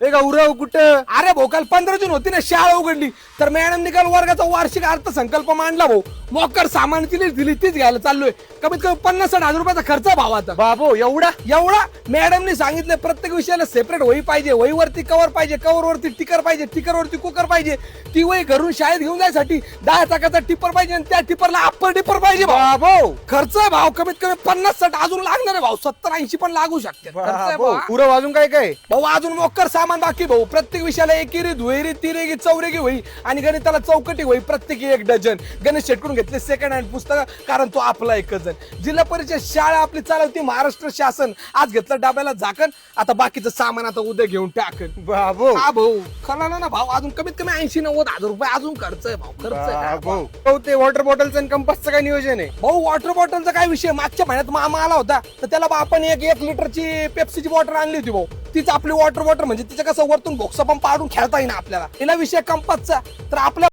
ए गौरव कुठं? अरे भाऊ काल पंधरा जून होती ना शाळा उघडली. तर मॅडमनी काल वर्गाचा वार्षिक अर्थसंकल्प मांडला भाऊ. मोकर सामानाची लिस्ट दिली तीच घ्यायला चाललोय. कमीत कमी पन्नास साठ हजार रुपयाचा खर्च भाऊ आता. बाबो एवढा? एवढा? मॅडमनी सांगितलं प्रत्येक विषयाला सेपरेट वही पाहिजे. वहीवरती कवर पाहिजे कवर वरती टिकर पाहिजे टिकर वरती कुकर पाहिजे. ती वही घरून शाळेत घेऊन जायसाठी दहा चाकाचा टिपर पाहिजे आणि त्या टिपरला अप्पर टिपर पाहिजे भाऊ. बाबो! खर्च भाऊ कमीत कमी पन्नास साठ अजून लागणार आहे भाऊ. सत्तर ऐंशी पण लागू शकते. खर्च आहे बाबो भाऊ. पुरं अजून काय काय? भाऊ अजून मोकर सामान बाकी भाऊ. प्रत्येक विषयाला एकेरी दुहेरी तिरेगी चौरेगी होई आणि गणिताला चौकटी होई प्रत्येकी एक डझन. गणेश शेटकडून घेतले सेकंड हँड पुस्तक कारण तो आपला एकच जण जिल्हा परिषद शाळा आपली चालवती महाराष्ट्र शासन. आज घेतलं डब्याला झाकण आता बाकीचं सामान आता उद्या घेऊन टाकन. बाबो. हा भाऊ. कळालं ना भाऊ अजून कमीत कमी ऐंशी नव्वद हजार रुपये अजून खर्च आहे भाऊ. खर्च आहे. काय भाऊ. हो, ते वॉटर बॉटलचं आणि कंपासचं काय नियोजन आहे? भाऊ वॉटर बॉटलचा काय विषय? मागच्या महिन्यात मामा आला होता तर त्याला बा आपण एक एक लिटरची पेप्सीची बॉटल आणली होती भाऊ. तिचं आपली वॉटर वॉटर म्हणजे तिचं कसं वरतून भोक्सा पण पाडून खेळता येईना आपल्याला. तिला विषय कंपासचा. तर आपल्या